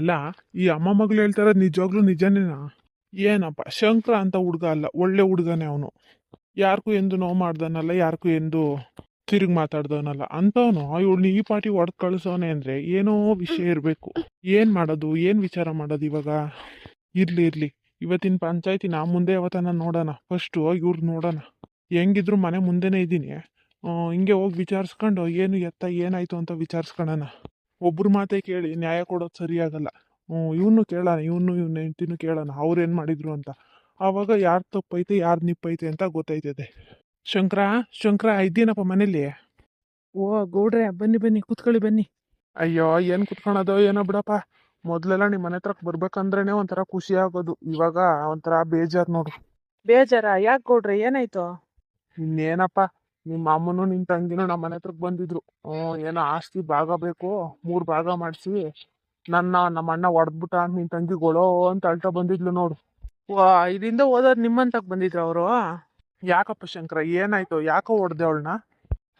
ಅಲ್ಲ, ಈ ಅಮ್ಮ ಮಗಳು ಹೇಳ್ತಾರ ನಿಜವಾಗ್ಲೂ ನಿಜನೇನಾ? ಏನಪ್ಪ, ಶಂಕರ ಅಂತ ಹುಡುಗ ಅಲ್ಲ, ಒಳ್ಳೆ ಹುಡುಗನೇ ಅವನು. ಯಾರಿಗೂ ಎಂದು ನೋವು ಮಾಡ್ದನಲ್ಲ ಯಾರಿಗೂ ಎಂದು ತಿರುಗಿ ಮಾತಾಡ್ದವನಲ್ಲ, ಅಂಥವನು. ಇವಳನ್ನ ಈ ಪಾಟಿ ಹೊಡೆದು ಕಳಿಸೋನೆ ಅಂದ್ರೆ ಏನೋ ವಿಷಯ ಇರಬೇಕು. ಏನು ಮಾಡೋದು, ಏನು ವಿಚಾರ ಮಾಡೋದು ಇವಾಗ? ಇರ್ಲಿ ಇರ್ಲಿ. ಇವತ್ತಿನ ಪಂಚಾಯತಿ ನಾ ಮುಂದೆ ಯಾವತ್ತನ ನೋಡೋಣ. ಫಸ್ಟು ಇವ್ರು ನೋಡೋಣ. ಹೆಂಗಿದ್ರು ಮನೆ ಮುಂದೆನೇ ಇದ್ದೀನಿ. ಹಿಂಗೆ ಹೋಗಿ ವಿಚಾರಿಸ್ಕೊಂಡು ಏನು ಎತ್ತ, ಏನಾಯ್ತು ಅಂತ ವಿಚಾರಿಸ್ಕೊಳ್ಳೋಣ ಒಬ್ರ ಮಾತೇ ಕೇಳಿ ನ್ಯಾಯ ಕೊಡೋದು ಸರಿಯಾಗಲ್ಲ ಇವನು ಕೇಳೋಣ ಇವನು ಇವ್ನ ಹೆಂಡ್ತಿನೂ ಕೇಳೋಣ ಅವ್ರು ಏನು ಮಾಡಿದ್ರು ಅಂತ. ಆವಾಗ ಯಾರು ತಪ್ಪೈತೆ ಯಾರು ನಿಪ್ಪೈತೆ ಅಂತ ಗೊತ್ತಾಯ್ತದೆ. ಶಂಕರ ಶಂಕರ ಇದ್ದೀನಪ್ಪ ಮನೇಲಿ ಓ ಗೌಡ್ರೆ ಬನ್ನಿ ಬನ್ನಿ ಕುತ್ಕೊಳ್ಳಿ ಬನ್ನಿ. ಅಯ್ಯೋ ಏನು ಕುತ್ಕೊಳೋದು ಏನೋ ಬಿಡಪ್ಪ. ಮೊದಲೆಲ್ಲ ನಿಮ್ಮ ಮನೆ ಹತ್ರಕ್ಕೆ ಬರ್ಬೇಕಂದ್ರೇನೆ ಒಂಥರ ಖುಷಿ ಆಗೋದು. ಇವಾಗ ಒಂಥರ ಬೇಜಾರು ನೋಡು. ಬೇಜಾರ? ಯಾಕೆ ಗೌಡ್ರೆ ಏನಾಯ್ತು? ಇನ್ನೇನಪ್ಪ ನಿಮ್ಮ ಅಮ್ಮನೂ ನಿನ್ನ ತಂಗಿನೂ ನಮ್ಮ ಮನೆ ಹತ್ರಕ್ಕೆ ಬಂದಿದ್ರು. ಏನೋ ಆಸ್ತಿ ಭಾಗ ಬೇಕು, ಮೂರು ಭಾಗ ಮಾಡಿಸಿ. ನನ್ನ ನಮ್ಮ ಅಣ್ಣ ಹೊಡೆದ್ಬಿಟ್ಟ ಅಂತ ನಿನ್ನ ಅಂತ ಅಳ್ತಾ ಬಂದಿದ್ಲು ನೋಡು. ಇದರಿಂದ ಓದೋರು ನಿಮ್ಮಂತಕ್ಕೆ ಬಂದಿದ್ರು ಅವರು? ಯಾಕಪ್ಪ ಶಂಕರ, ಏನಾಯ್ತು? ಯಾಕೋ ಹೊಡೆದೆ ಅವಳನ್ನ?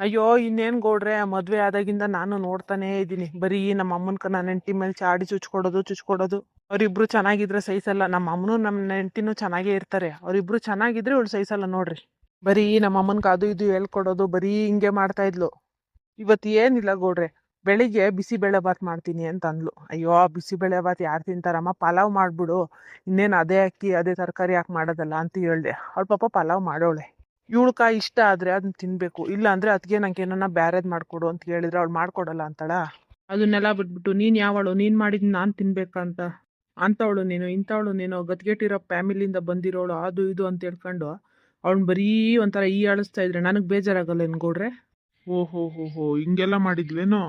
ಅಯ್ಯೋ, ಇನ್ನೇನ್ ಗೌಡ್ರೆ, ಮದುವೆ ಆದಾಗಿಂದ ನಾನು ನೋಡ್ತಾನೇ ಇದ್ದೀನಿ. ಬರೀ ನಮ್ಮ ಅಮ್ಮನ ನನ್ನ ಹೆಂಡತಿ ಮೇಲೆ ಚಾಡಿ ಚುಚ್ಕೊಡೋದು ಚುಚ್ಕೊಡೋದು. ಅವರಿಬ್ರು ಚೆನ್ನಾಗಿದ್ರೆ ಸಹಿಸಲ್ಲ. ನಮ್ಮ ಅಮ್ಮನೂ ನಮ್ಮ ಹೆಂಡತಿನೂ ಚೆನ್ನಾಗೇ ಇರ್ತಾರೆ. ಅವರಿಬ್ರು ಚೆನ್ನಾಗಿದ್ರೆ ಇವಳು ಸಹಿಸಲ್ಲ ನೋಡ್ರಿ. ಬರೀ ನಮ್ಮ ಅಮ್ಮನ್ಗೆ ಅದು ಇದು ಹೇಳ್ಕೊಡೋದು, ಬರೀ ಹಿಂಗೆ ಮಾಡ್ತಾ ಇದ್ಲು. ಇವತ್ತು ಏನಿಲ್ಲ ಗೌಡ್ರೆ, ಬೆಳಿಗ್ಗೆ ಬಿಸಿಬೇಳೆ ಬಾತ್ ಮಾಡ್ತೀನಿ ಅಂತ ಅಂದ್ಲು ಅಯ್ಯೋ ಬಿಸಿಬೇಳೆ ಬಾತ್ ಯಾರು ತಿಂತಾರಮ್ಮ? ಪಲಾವ್ ಮಾಡ್ಬಿಡು. ಇನ್ನೇನು ಅದೇ ಅಕ್ಕಿ, ಅದೇ ತರಕಾರಿ ಹಾಕಿ ಮಾಡೋದಲ್ಲ ಅಂತ ಹೇಳ್ದೆ. ಅವ್ಳ ಪಾಪ ಪಲಾವ್ ಮಾಡೋಳೆ. ಇವಳ್ಕ ಇಷ್ಟ ಆದರೆ ಅದನ್ನ ತಿನ್ಬೇಕು. ಇಲ್ಲ ಅಂದ್ರೆ ಅದಕ್ಕೆ ನಂಗೆ ಏನನ್ನ ಬ್ಯಾರೇದ್ ಮಾಡ್ಕೊಡು ಅಂತ ಹೇಳಿದ್ರೆ ಅವ್ಳು ಮಾಡ್ಕೊಡಲ್ಲ ಅಂತಾಳ? ಅದನ್ನೆಲ್ಲ ಬಿಟ್ಬಿಟ್ಟು, ನೀನು ಯಾವಳು? ನೀನು ಮಾಡಿದ್ ನಾನು ತಿನ್ಬೇಕಂತ? ಅಂತವಳು ನೀನು, ಇಂಥವಳು ನೀನು, ಗದ್ಗೆಟ್ಟಿರೋ ಫ್ಯಾಮಿಲಿಯಿಂದ ಬಂದಿರೋಳು, ಅದು ಇದು ಅಂತ ಹೇಳ್ಕೊಂಡು ಅವಳು ಬರೀ ಒಂಥರ ಈ ಅಳಿಸ್ತಾ ಇದ್ರೆ ನನಗೆ ಬೇಜಾರಾಗಲ್ಲ ಗೌಡ್ರೆ. ಓಹೋ ಹೋ ಹೋ ಹಿಂಗೆಲ್ಲ ಮಾಡಿದ್ವೇನೋ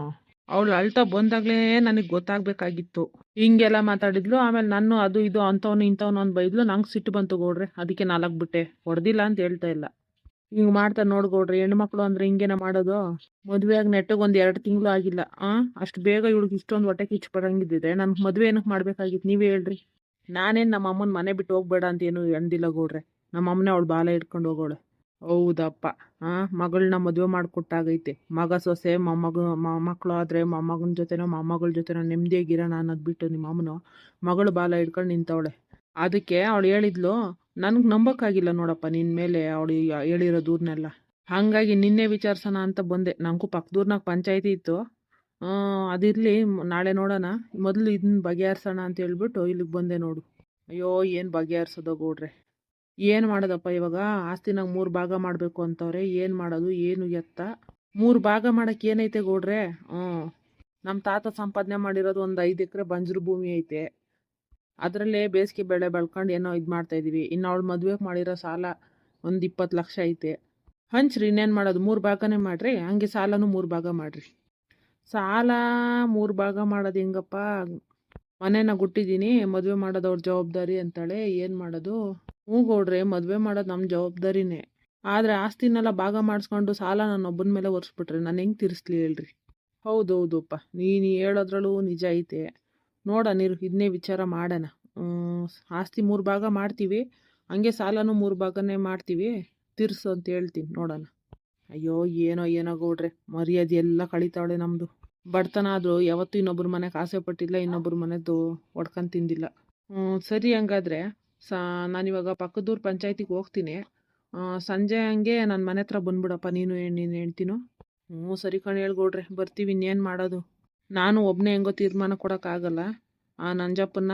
ಅವಳು ಅಳ್ತಾ ಬಂದಾಗಲೇ ನನಗೆ ಗೊತ್ತಾಗಬೇಕಾಗಿತ್ತು. ಹಿಂಗೆಲ್ಲ ಮಾತಾಡಿದ್ಲು ಆಮೇಲೆ ನಾನು ಅದು ಇದು ಅಂಥವ್ನು ಇಂಥವ್ನು ಅಂತ ಬೈದ್ಲು ನಂಗೆ ಸಿಟ್ಟು ಬಂತು ಗೌಡ್ರೆ ಅದಕ್ಕೆ ನಾಲ್ಕು ಬಿಟ್ಟೆ ಹೊಡೆದಿಲ್ಲ ಅಂತ ಹೇಳ್ತಾ ಇಲ್ಲ. ಹಿಂಗೆ ಮಾಡ್ತಾ ನೋಡ್ಗೌಡ್ರಿ ಹೆಣ್ಮಕ್ಳು ಅಂದ್ರೆ ಹಿಂಗೇನ ಮಾಡೋದು? ಮದುವೆಯಾಗಿ ನೆಟ್ಟಗೆ ಒಂದು ಎರಡು ತಿಂಗಳು ಆಗಿಲ್ಲ ಆ? ಅಷ್ಟು ಬೇಗ ಇವಳಿಗೆ ಇಷ್ಟೊಂದು ಹೊಟ್ಟೆ ಕಿಚ್ಚು ಬರಂಗಿದ್ದಿದೆ ನನಗೆ ಮದುವೆ ಏನಕ್ಕೆ ಮಾಡ್ಬೇಕಾಗಿತ್ತು ನೀವೇ ಹೇಳ್ರಿ. ನಾನೇನು ನಮ್ಮ ಅಮ್ಮನ ಮನೆ ಬಿಟ್ಟು ಹೋಗ್ಬೇಡ ಅಂತ ಏನು ಅಂದಿಲ್ಲ ಗೌಡ್ರೆ. ನಮ್ಮ ಅಮ್ಮನೇ ಅವಳು ಬಾಲ ಹಿಡ್ಕೊಂಡು ಹೋಗೋಳೆ. ಹೌದಪ್ಪ. ಆ ಮಗಳನ್ನ ಮದುವೆ ಮಾಡಿಕೊಟ್ಟಾಗೈತೆ. ಮಗ ಸೊಸೆ, ಮೊಮ್ಮಗ ಮಕ್ಕಳು ಆದರೆ ಮೊಮ್ಮಗನ ಜೊತೆನೋ, ಮೊಮ್ಮಗಳ ಜೊತೆನೋ ನೆಮ್ಮದಿಯಾಗಿರೋಣ ಅನ್ನೋದು ಬಿಟ್ಟು ನಿಮ್ಮ ಅಮ್ಮನು ಮಗಳು ಬಾಲ ಹಿಡ್ಕೊಂಡು ನಿಂತವಳೆ. ಅದಕ್ಕೆ ಅವಳು ಹೇಳಿದ್ಲು, ನನಗೆ ನಂಬಕ್ಕಾಗಿಲ್ಲ ನೋಡಪ್ಪ ನಿನ್ನ ಮೇಲೆ ಅವಳು ಹೇಳಿರೋ ದೂರನ್ನೆಲ್ಲ ಹಾಗಾಗಿ ನಿನ್ನೆ ವಿಚಾರಿಸೋಣ ಅಂತ ಬಂದೆ. ನನಗೂ ಪಕ್ಕದೂರ್ನಾಗ ಪಂಚಾಯತಿ ಇತ್ತು. ಅದಿರಲಿ ನಾಳೆ ನೋಡೋಣ. ಮೊದಲು ಇದನ್ನ ಬಗೆಹರಿಸೋಣ ಅಂತ ಹೇಳ್ಬಿಟ್ಟು ಇಲ್ಲಿಗೆ ಬಂದೆ ನೋಡು. ಅಯ್ಯೋ, ಏನು ಬಗೆಹರಿಸೋದೋ ಗೌಡ್ರೆ. ಏನು ಮಾಡೋದಪ್ಪ ಇವಾಗ? ಆಸ್ತಿನಾಗ ಮೂರು ಭಾಗ ಮಾಡಬೇಕು ಅಂತವ್ರೆ, ಏನು ಮಾಡೋದು? ಏನು ಎತ್ತ? ಮೂರು ಭಾಗ ಮಾಡಕ್ಕೆ ಏನೈತೆ ಗೌಡ್ರೆ? ಹ್ಞೂ. ನಮ್ಮ ತಾತ ಸಂಪಾದನೆ ಮಾಡಿರೋದು ಒಂದು ಐದು ಎಕರೆ ಬಂಜರು ಭೂಮಿ ಐತೆ. ಅದರಲ್ಲೇ ಬೇಸಿಗೆ ಬೆಳೆ ಬೆಳ್ಕೊಂಡು ಏನೋ ಇದು ಮಾಡ್ತಾಯಿದ್ದೀವಿ ಇನ್ನು ಅವಳು ಮದುವೆಗೆ ಮಾಡಿರೋ ಸಾಲ ಒಂದು ಇಪ್ಪತ್ತು ಲಕ್ಷ ಐತೆ. ಹಂಚ್ರಿ, ಇನ್ನೇನು ಮಾಡೋದು? ಮೂರು ಭಾಗನೇ ಮಾಡಿರಿ. ಹಂಗೆ ಸಾಲನೂ ಮೂರು ಭಾಗ ಮಾಡಿರಿ. ಸಾಲ ಮೂರು ಭಾಗ ಮಾಡೋದು ಹೆಂಗಪ್ಪ? ಮನೇನ ಗುಟ್ಟಿದ್ದೀನಿ, ಮದುವೆ ಮಾಡೋದು ಅವ್ರ ಜವಾಬ್ದಾರಿ ಅಂತಾಳೆ. ಏನು ಮಾಡೋದು? ಹ್ಞೂ ಗೌಡ್ರೆ ಮದುವೆ ಮಾಡೋದು ನಮ್ಮ ಜವಾಬ್ದಾರಿನೇ. ಆದರೆ ಆಸ್ತಿನೆಲ್ಲ ಭಾಗ ಮಾಡಿಸ್ಕೊಂಡು ಸಾಲ ನಾನು ಒಬ್ಬನ ಮೇಲೆ ಒರೆಸ್ಬಿಟ್ರೆ ನಾನು ಹೆಂಗೆ ತೀರಿಸ್ಲಿ ಹೇಳ್ರಿ? ಹೌದು ಹೌದಪ್ಪ. ನೀನು ಹೇಳೋದ್ರಲ್ಲೂ ನಿಜ ಐತೆ. ನೋಡ ನೀರು ಇದನ್ನೇ ವಿಚಾರ ಮಾಡೋಣ. ಆಸ್ತಿ ಮೂರು ಭಾಗ ಮಾಡ್ತೀವಿ. ಹಂಗೆ ಸಾಲನೂ ಮೂರು ಭಾಗನೇ ಮಾಡ್ತೀವಿ. ತೀರ್ಸು ಅಂತ ಹೇಳ್ತೀನಿ, ನೋಡೋಣ. ಅಯ್ಯೋ, ಏನೋ ಏನೋ ಗೌಡ್ರೆ. ಮರ್ಯಾದೆ ಎಲ್ಲ ಕಳೀತಾವಳೆ ನಮ್ಮದು ಬಡತನ ಆದರೂ ಯಾವತ್ತೂ ಇನ್ನೊಬ್ಬರ ಮನೆಗೆ ಆಸೆ ಪಟ್ಟಿಲ್ಲ ಇನ್ನೊಬ್ಬರ ಮನೆದು ಒಡ್ಕೊಂಡು ತಿಂದಿಲ್ಲ. ಸರಿ ಹಂಗಾದ್ರೆ, ಸಾ, ನಾನಿವಾಗ ಪಕ್ಕದೂರು ಪಂಚಾಯತಿಗೆ ಹೋಗ್ತೀನಿ. ಸಂಜೆ ಹಂಗೆ ನನ್ನ ಮನೆ ಹತ್ರ ಬಂದ್ಬಿಡಪ್ಪ, ನೀನು ನೀನು ಹೇಳ್ತೀನೋ? ಹ್ಞೂ ಸರಿ ಕಣ್ ಹೇಳ್ಕೊಡ್ರೆ ಬರ್ತೀವಿ, ಇನ್ನೇನು ಮಾಡೋದು? ನಾನು ಒಬ್ಬನೇ ಹೆಂಗೋ ತೀರ್ಮಾನ ಕೊಡೋಕ್ಕಾಗಲ್ಲ ಆ ನಂಜಪ್ಪನ್ನ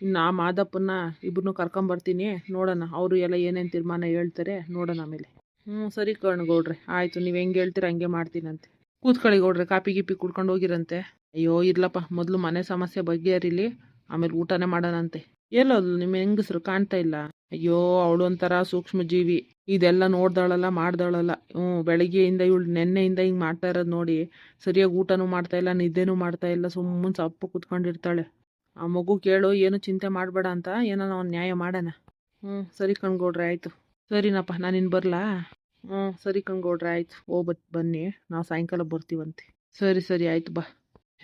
ಇನ್ನು ಆ ಮಾದಪ್ಪನ್ನ ಇಬ್ಬರನ್ನೂ ಕರ್ಕೊಂಬರ್ತೀನಿ ನೋಡೋಣ, ಅವರು ಎಲ್ಲ ಏನೇನು ತೀರ್ಮಾನ ಹೇಳ್ತಾರೆ, ನೋಡೋಣ ಆಮೇಲೆ. ಹ್ಞೂ ಸರಿ ಕಣ್ಗೌಡ್ರೆ ಆಯಿತು, ನೀವು ಹೆಂಗೆ ಹೇಳ್ತೀರ ಹಂಗೆ ಮಾಡ್ತೀನಂತೆ. ಕೂತ್ಕೊಳ್ಳಿ ಗೌಡ್ರೆ, ಕಾಪಿ ಗೀಪಿ ಕುಡ್ಕೊಂಡು ಹೋಗಿರಂತೆ. ಅಯ್ಯೋ, ಇರ್ಲಪ್ಪ, ಮೊದಲು ಮನೆ ಸಮಸ್ಯೆ ಬಗೆಹರಿಲಿ ಆಮೇಲೆ ಊಟನೇ ಮಾಡೋಣಂತೆ. ಎಲ್ಲೋದ್ಲು ನಿಮ್ಮ ಹೆಂಗಸ್ರು ಕಾಣ್ತಾ ಇಲ್ಲ. ಅಯ್ಯೋ, ಅವಳು ಒಂಥರ ಸೂಕ್ಷ್ಮ ಜೀವಿ ಇದೆಲ್ಲ ನೋಡ್ದಾಳಲ್ಲ, ಮಾಡ್ದಾಳಲ್ಲ. ಹ್ಞೂ, ಬೆಳಗ್ಗೆಯಿಂದ ಇವಳು ನೆನ್ನೆಯಿಂದ ಹಿಂಗೆ ಮಾಡ್ತಾ ಇರೋದು ನೋಡಿ, ಸರಿಯಾಗಿ ಊಟನೂ ಮಾಡ್ತಾ ಇಲ್ಲ, ನಿದ್ದೆನೂ ಮಾಡ್ತಾ ಇಲ್ಲ, ಸುಮ್ಮನೆ ಸಪ್ಪು ಕುತ್ಕೊಂಡಿರ್ತಾಳೆ. ಆ ಮಗು ಕೇಳು, ಏನು ಚಿಂತೆ ಮಾಡಬೇಡ ಅಂತ ಏನೋ ಒಂದು ನ್ಯಾಯ ಮಾಡೋಣ. ಹ್ಞೂ, ಸರಿ ಕಣ್ಗೌಡ್ರೆ ಆಯಿತು. ಸರಿನಪ್ಪ ನಾನು ಇನ್ನು ಬರಲಾ? ಹ್ಞೂ ಸರಿ ಕಣ್ಗೌಡ್ರೆ ಓ ಹೋಗ್ಬತ್ ಬನ್ನಿ. ನಾವು ಸಾಯಂಕಾಲ ಬರ್ತೀವಂತೆ. ಸರಿ ಸರಿ ಆಯ್ತು ಬಾ.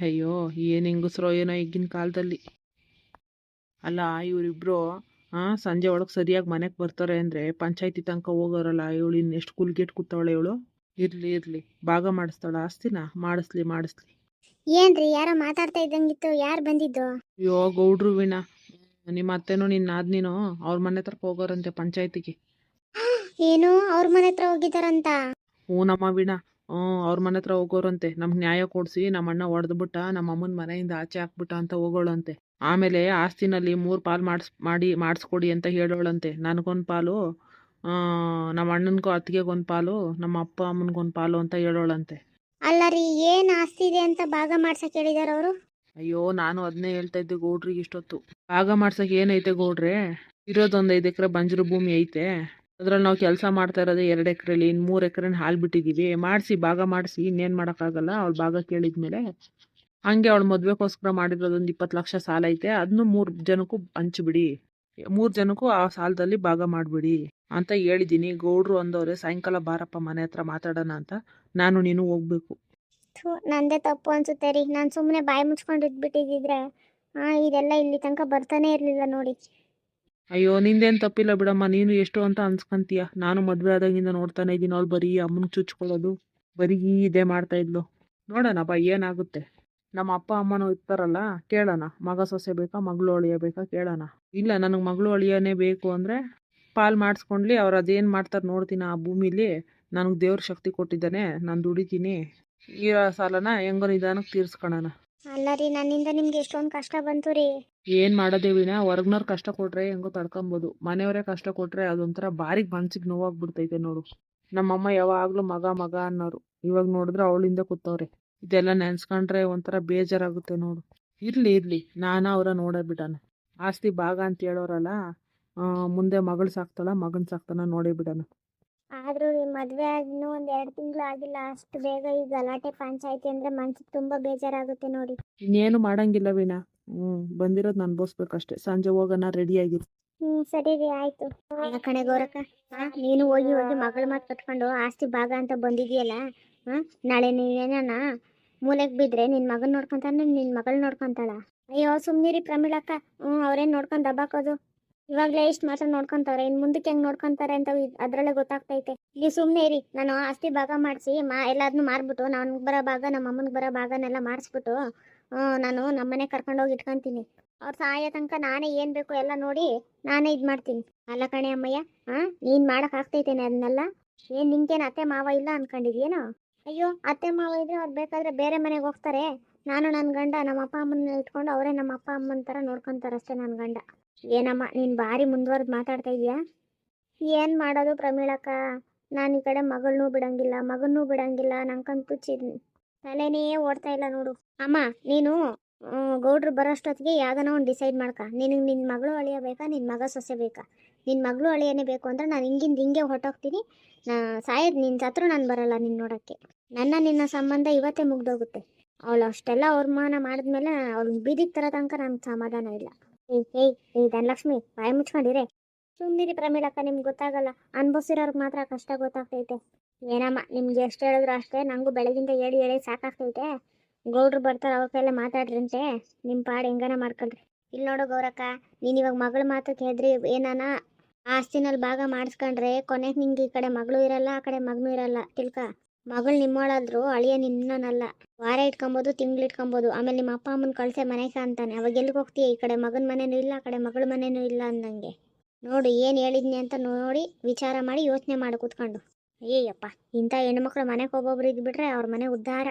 ಅಯ್ಯೋ ಏನು ಹೆಂಗಸ್ರೋ ಏನೋ ಈಗಿನ ಕಾಲದಲ್ಲಿ. ಅಲ್ಲ ಇವರಿಬ್ರು ಹಾಂ ಸಂಜೆ ಒಳಗೆ ಸರಿಯಾಗಿ ಮನೆಗೆ ಬರ್ತಾರೆ ಅಂದರೆ ಪಂಚಾಯತಿ ತನಕ ಹೋಗೋರಲ್ಲ ಇವಳು ಇನ್ನೆಷ್ಟು ಕುಲ್ಗೇಟ್ ಕೂತವಳೆ ಇವಳು? ಇರಲಿ ಇರಲಿ. ಭಾಗ ಮಾಡಿಸ್ತಾಳ ಆಸ್ತಿನ? ಮಾಡಿಸ್ಲಿ ಮಾಡಿಸ್ಲಿ. ಏನ್ರಿ ಯಾರೋ ಮಾತಾಡ್ತಾ ಇದ್ದಂಗಿತ್ತು ಯಾರು ಬಂದಿದ್ದು? ಅಯ್ಯೋ ಗೌಡ್ರು ವೀಣಾ. ನಿಮ್ಮ ಅತ್ತೆನೋ ನಿನ್ನ ಆದ್ನಿನೋ ಅವ್ರ ಮನೆ ಹತ್ರಕ್ಕೆ ಹೋಗೋರಂತೆ ಪಂಚಾಯತಿಗೆ. ಏನು ಅವ್ರ ಮನೆ ಹತ್ರ ಹೋಗಿದಾರಂತ. ಹ್ಞೂ ನಮ್ಮ ವೀಣಾ. ಹ್ಞೂ ಅವ್ರ ಮನೆ ಹತ್ರ ಹೋಗೋರಂತೆ. ನಮ್ಗೆ ನ್ಯಾಯ ಕೊಡ್ಸಿ ನಮ್ಮ ಅಣ್ಣ ಹೊಡೆದ್ಬಿಟ್ಟ ನಮ್ಮ ಅಮ್ಮನ ಮನೆಯಿಂದ ಆಚೆ ಹಾಕ್ಬಿಟ್ಟ ಅಂತ ಹೋಗೋಳಂತೆ. ಆಮೇಲೆ ಆಸ್ತಿನಲ್ಲಿ ಮೂರು ಪಾಲ್ ಮಾಡಿಸ್ ಮಾಡಿ ಮಾಡಿಸ್ಕೊಡಿ ಅಂತ ಹೇಳೋಳಂತೆ. ನನಗೊಂದು ಪಾಲು ಆ, ನಮ್ಮ ಅಣ್ಣನಿಗೂ ಅತ್ತಿಗೆಗೊಂದು ಪಾಲು ನಮ್ಮ ಅಪ್ಪ ಅಮ್ಮನಿಗೊಂದು ಪಾಲು ಅಂತ ಹೇಳೋಳಂತೆ. ಅಲ್ಲ ರೀ ಏನ್ ಆಸ್ತಿ ಇದೆ ಅಂತ ಭಾಗ ಮಾಡ್ಸಕ್ ಹೇಳಿದಾರ ಅವರು? ಅಯ್ಯೋ ನಾನು ಅದನ್ನೇ ಹೇಳ್ತಾ ಇದ್ದೆ ಗೌಡ್ರಿಗೆ ಇಷ್ಟೊತ್ತು. ಭಾಗ ಮಾಡ್ಸಕ್ಕೆ ಏನೈತೆ ಗೌಡ್ರೆ? ಇರೋದೊಂದು ಐದು ಎಕರೆ ಬಂಜರು ಭೂಮಿ ಐತೆ. ಅದ್ರಲ್ಲಿ ನಾವು ಕೆಲಸ ಮಾಡ್ತಾ ಇರೋದು ಎರಡು ಎಕರೆಲಿ ಇನ್ನು ಮೂರು ಎಕರೆನ ಹಾಲು ಬಿಟ್ಟಿದ್ದೀವಿ ಮಾಡಿಸಿ, ಭಾಗ ಮಾಡಿಸಿ, ಇನ್ನೇನು ಮಾಡೋಕ್ಕಾಗಲ್ಲ. ಅವಳು ಭಾಗ ಕೇಳಿದ್ಮೇಲೆ ಹಂಗೆ ಅವಳು ಮದುವೆಗೋಸ್ಕರ ಮಾಡಿರೋದೊಂದು ಇಪ್ಪತ್ತು ಲಕ್ಷ ಸಾಲ ಐತೆ. ಅದನ್ನು ಮೂರು ಜನಕ್ಕೂ ಹಂಚ್ಬಿಡಿ. ಮೂರು ಜನಕ್ಕೂ ಆ ಸಾಲದಲ್ಲಿ ಭಾಗ ಮಾಡಿಬಿಡಿ ಅಂತ ಹೇಳಿದ್ದೀನಿ. ಗೌಡ್ರು ಅಂದವ್ರೆ, ಸಾಯಂಕಾಲ ಬಾರಪ್ಪ, ಮನೆ ಹತ್ರ ಮಾತಾಡೋಣ ಅಂತ. ನಾನು, ನೀನು ಹೋಗ್ಬೇಕು. ನಂದೇ ತಪ್ಪು ಅನ್ಸುತ್ತೆ ರೀ. ನಾನು ಸುಮ್ಮನೆ ಬಾಯಿ ಮುಚ್ಕೊಂಡು ಇದ್ಬಿಟ್ಟಿದ್ರೆ ಇದೆಲ್ಲ ಇಲ್ಲಿ ತನಕ ಬರ್ತಾನೆ ಇರ್ಲಿಲ್ಲ ನೋಡಿ. ಅಯ್ಯೋ, ನಿಂದೇನು ತಪ್ಪಿಲ್ಲ ಬಿಡಮ್ಮ. ನೀನು ಎಷ್ಟು ಅಂತ ಅನ್ಸ್ಕೊಂತೀಯ. ನಾನು ಮದುವೆ ಆದಾಗಿಂದ ನೋಡ್ತಾನೆ ಇದ್ದೀನಿ ಅವ್ಳು ಬರೀ ಅಮ್ಮನ ಚುಚ್ಕೊಳ್ಳೋದು, ಬರೀ ಇದೇ ಮಾಡ್ತಾ ಇದ್ಲು. ನೋಡೋಣಪ್ಪ ಏನಾಗುತ್ತೆ. ನಮ್ಮ ಅಪ್ಪ, ಅಮ್ಮನೂ ಇರ್ತಾರಲ್ಲ, ಕೇಳೋಣ. ಮಗ ಸೊಸೆ ಬೇಕಾ, ಮಗಳು ಅಳಿಯ ಬೇಕಾ, ಕೇಳೋಣ. ಇಲ್ಲ, ನನಗೆ ಮಗಳು ಅಳಿಯನೇ ಬೇಕು ಅಂದರೆ ಪಾಲ್ ಮಾಡಿಸ್ಕೊಂಡ್ಲಿ ಅವ್ರು ಅದೇನು ಮಾಡ್ತಾರೆ ನೋಡ್ತೀನಿ ಆ ಭೂಮಿಲಿ. ನನಗೆ ದೇವ್ರ ಶಕ್ತಿ ಕೊಟ್ಟಿದ್ದಾನೆ. ನಾನು ದುಡಿತೀನಿ. ಈ ಸಾಲನ ಹೆಂಗೋ ನಿಧಾನಕ್ಕೆ ತೀರ್ಸ್ಕೊಳ್ಳೋಣ ಅಲ್ಲ ರೀ, ನನ್ನಿಂದ ನಿಮ್ಗೆ ಎಷ್ಟೊಂದು ಕಷ್ಟ ಬಂತು ರೀ. ಏನ್ ಮಾಡೋದೇ ಹೊರಗ್ನವ್ರ ಕಷ್ಟ ಕೊಟ್ರೆ ಹೆಂಗೋ ತಡ್ಕೊಂಬೋದು. ಮನೆಯವರೇ ಕಷ್ಟ ಕೊಟ್ರೆ ಅದೊಂಥರ ಬಾರಿ ಮನ್ಸಿಗೆ ನೋವಾಗ್ಬಿಡ್ತೈತೆ ನೋಡು. ನಮ್ಮಮ್ಮ ಯಾವಾಗಲೂ ಮಗ ಮಗ ಅನ್ನೋರು. ಇವಾಗ ನೋಡಿದ್ರೆ ಅವಳಿಂದ ಕೂತವ್ರೆ. ಇದೆಲ್ಲ ನೆನ್ಸ್ಕೊಂಡ್ರೆ ಒಂಥರ ಬೇಜಾರಾಗುತ್ತೆ ನೋಡು. ಇರ್ಲಿ ಇರ್ಲಿ. ನಾನು ಅವರ ನೋಡೇ ಆಸ್ತಿ ಭಾಗ ಅಂತ ಹೇಳೋರಲ್ಲ ಮುಂದೆ ಮಗಳು ಸಾಕ್ತಾಳ, ಮಗನ್ ಸಾಕ್ತಾನ ನೋಡೇ ಬಿಡೋಣ ಆದ್ರೂ ಮದ್ವೆ ಇನ್ನೂ ಒಂದ್ ಎರಡ್ ತಿಂಗಳು ಆಗಿಲ್ಲ ಅಷ್ಟು ಬೇಗ ಈ ಗಲಾಟೆ ಪಂಚಾಯತಿ ಅಂದ್ರೆ ಮನ್ಸಿಗೆ ತುಂಬಾ ಬೇಜಾರಾಗುತ್ತೆ ನೋಡಿ. ಇನ್ನೇನು ಮಾಡಂಗಿಲ್ಲ ವೀಣಾ. ಹ್ಮ್ ಬಂದಿರೋದು ಅನ್ಭವಿಸ್ಬೇಕಷ್ಟೇ ಸಂಜೆ ಹೋಗೋಣ ರೆಡಿ ಆಗಿರು. ಹ್ಮ್ ಸರಿ ರೀ ಆಯ್ತು. ಕಣೆ ಗೌರಕ್ಕ. ಹಾ ನೀನು ಹೋಗಿ ಹೋಗಿ ಮಗಳ ಮಾತು ಕಟ್ಕೊಂಡು ಆಸ್ತಿ ಭಾಗ ಅಂತ ಬಂದಿದೆಯಲ್ಲ ಹಾ ನಾಳೆ ನೀನೇನ ಮೂಲೆಗೆ ಬಿದ್ರೆ ನಿನ್ ಮಗನ್ ನೋಡ್ಕೊಂತಾನೆ ನಿನ್ ಮಗಳ್ ನೋಡ್ಕೊಂತಾಳ? ಅಯ್ಯೋ ಸುಮ್ನಿರಿ ಪ್ರಮೀಳಕ್ಕ. ಹ್ಮ್ ಅವ್ರೇನ್ ನೋಡ್ಕೊಂಡ್ ದಬ್ಬಾಕೋದು ಇವಾಗ್ಲೇ ಇಷ್ಟು ಮಾತ್ರ ನೋಡ್ಕೊಂತಾರೆ ಇನ್ ಮುಂದಕ್ಕೆ ಹೆಂಗ್ ನೋಡ್ಕೊಂತಾರೆ ಅಂತ ಅದ್ರಲ್ಲೇ ಗೊತ್ತಾಗ್ತೈತೆ. ಇಲ್ಲಿ ಸುಮ್ನೆ ಇರಿ, ನಾನು ಆಸ್ತಿ ಭಾಗ ಮಾಡಿಸಿ, ಮಾ ಎಲ್ಲಾದ್ನೂ ಮಾರ್ಬಿಟ್ಟು ನನಗೆ ಬರೋ ಭಾಗ, ನಮ್ಮ ಅಮ್ಮನಿಗೆ ಬರೋ ಭಾಗನೆಲ್ಲ ಮಾಡಿಸ್ಬಿಟ್ಟು ನಾನು ನಮ್ಮನೆ ಕರ್ಕೊಂಡೋಗಿ ಇಟ್ಕೊಂತೀನಿ. ಅವ್ರ ಸಹಾಯ ತನಕ ನಾನೇ ಏನ್ ಬೇಕು ಎಲ್ಲ ನೋಡಿ ನಾನೇ ಇದ್ ಮಾಡ್ತೀನಿ. ಅಲ್ಲ ಕಣೆ ಅಮ್ಮಯ್ಯ, ಹಾ, ನೀನ್ ಮಾಡಕ್ ಆಗ್ತೈತೇನೆ ಅದನ್ನೆಲ್ಲ ಏನ್ ನಿಂಗೇನ್ ಅತ್ತೆ ಮಾವ ಇಲ್ಲ ಅನ್ಕೊಂಡಿದ್ಯೇನೋ ಅಯ್ಯೋ, ಅತ್ತೆ ಮಾವ ಇದ್ರೆ ಅವ್ರು ಬೇಕಾದ್ರೆ ಬೇರೆ ಮನೆಗೆ ಹೋಗ್ತಾರೆ. ನಾನು ನನ್ನ ಗಂಡ, ನಮ್ಮ ಅಪ್ಪ ಅಮ್ಮನ ಇಟ್ಕೊಂಡು ಅವರೇ ನಮ್ಮ ಅಪ್ಪ ಅಮ್ಮನ ಥರ ನೋಡ್ಕೊಂತಾರೆ ಅಷ್ಟೇ ನನ್ನ ಗಂಡ. ಏನಮ್ಮ, ನೀನು ಭಾರಿ ಮುಂದುವರೆದು ಮಾತಾಡ್ತಾ ಇದೀಯಾ ಏನು ಮಾಡೋದು ಪ್ರಮೀಳಕ್ಕ? ನಾನು ಈ ಕಡೆ ಮಗಳನ್ನೂ ಬಿಡಂಗಿಲ್ಲ, ಮಗನ್ನೂ ಬಿಡಂಗಿಲ್ಲ, ನಂಗಂತೂ ಚಿ ತಲೆನೇ ಓಡ್ತಾ ಇಲ್ಲ ನೋಡು. ಅಮ್ಮ, ನೀನು ಗೌಡ್ರು ಬರೋಷ್ಟೊತ್ತಿಗೆ ಯಾವ್ದಾನ ಒಂದು ಡಿಸೈಡ್ ಮಾಡ್ಕ. ನಿನಗೆ ನಿನ್ನ ಮಗಳು ಅಳಿಯ ಬೇಕಾ ನಿನ್ನ ಮಗ ಸೊಸೆ ಬೇಕಾ? ನಿನ್ನ ಮಗಳು ಅಳಿಯನೇ ಬೇಕು ಅಂದ್ರೆ ನಾನು ಹಿಂಗಿಂದ ಹಿಂಗೆ ಹೊಟ್ಟೋಗ್ತೀನಿ ನಾ, ಸಾಯೋದು ನಿನ್ನ ಸತ್ರು ನಾನು ಬರಲ್ಲ ನಿನ್ನ ನೋಡೋಕ್ಕೆ. ನನ್ನ ನಿನ್ನ ಸಂಬಂಧ ಇವತ್ತೇ ಮುಗ್ದೋಗುತ್ತೆ. ಅವಳು ಅಷ್ಟೆಲ್ಲ ಅವಮಾನ ಮಾಡಿದ್ಮೇಲೆ ಅವ್ಳು ಬೀದಿಗೆ ತರೋ ತನಕ ನನಗೆ ಸಮಾಧಾನ ಇಲ್ಲ. ಏಯ್ ಏಯ್ ಧನಲಕ್ಷ್ಮಿ, ಬಾಯಿ ಮುಚ್ಕೊಂಡಿರೆ. ಸುಮ್ಮನಿರಿ ಪ್ರಮೀಳಕ್ಕ ನಿಮ್ಗೆ ಗೊತ್ತಾಗಲ್ಲ. ಅನ್ಭವಿಸಿರೋರ್ಗೆ ಮಾತ್ರ ಕಷ್ಟ ಗೊತ್ತಾಗ್ತೈತೆ. ಏನಮ್ಮ, ನಿಮ್ಗೆ ಎಷ್ಟು ಹೇಳಿದ್ರು ಅಷ್ಟೇ, ನಂಗೂ ಬೆಳಗಿಂದ ಹೇಳಿ ಹೇಳಿ ಸಾಕಾಗ್ತೈತೆ. ಗೌಡ್ರು ಬರ್ತಾರೆ ಅವ್ರ ಕೈಲೇ ಮಾತಾಡ್ರಂತೆ. ನಿಮ್ಮ ಪಾಡು ಹೆಂಗನ ಮಾಡ್ಕೊಳ್ರಿ ಇಲ್ಲಿ ನೋಡು ಗೌರಕ್ಕ, ನೀನು ಇವಾಗ ಮಗಳ ಮಾತು ಕೇಳಿದ್ರಿ, ಏನಾನ? ಆಸ್ತಿನಲ್ಲಿ ಭಾಗ ಮಾಡಿಸ್ಕೊಂಡ್ರೆ, ಕೊನೆಗೆ ನಿಂಗೆ ಈ ಕಡೆ ಮಗಳು ಇರಲ್ಲ, ಆ ಕಡೆ ಮಗನೂ ಇರಲ್ಲ, ತಿಳ್ಕ. ಮಗಳು ನಿಮ್ಮೋಳಾದ್ರು ಅಳಿಯ ನಿನ್ನನಲ್ಲ. ವಾರ ಇಟ್ಕೊಂಬೋದು, ತಿಂಗ್ಳು ಇಟ್ಕೊಂಬೋದು. ಆಮೇಲೆ ನಿಮ್ಮ ಅಪ್ಪ ಅಮ್ಮನ ಕಳ್ಸೆ ಮನೆಗೆ ಅಂತಾನೆ. ಅವಾಗ ಎಲ್ಲಿಗೆ ಹೋಗ್ತೀಯ ಈ ಕಡೆ? ಮಗನ ಮನೇನೂ ಇಲ್ಲ, ಆ ಕಡೆ ಮಗಳ ಮನೇನೂ ಇಲ್ಲ ಅಂದಂಗೆ. ನೋಡು, ಏನು ಹೇಳಿದ್ನಿ ಅಂತ ನೋಡಿ ವಿಚಾರ ಮಾಡಿ ಯೋಚನೆ ಮಾಡಿ ಕೂತ್ಕೊಂಡು. ಅಯ್ಯಯ್ಯಪ್ಪ, ಇಂಥ ಹೆಣ್ಮಕ್ಳು ಮನೆಗೆ ಒಬ್ಬೊಬ್ರು ಇದ್ಬಿಟ್ರೆ ಅವ್ರ ಮನೆ ಉದ್ಧಾರ.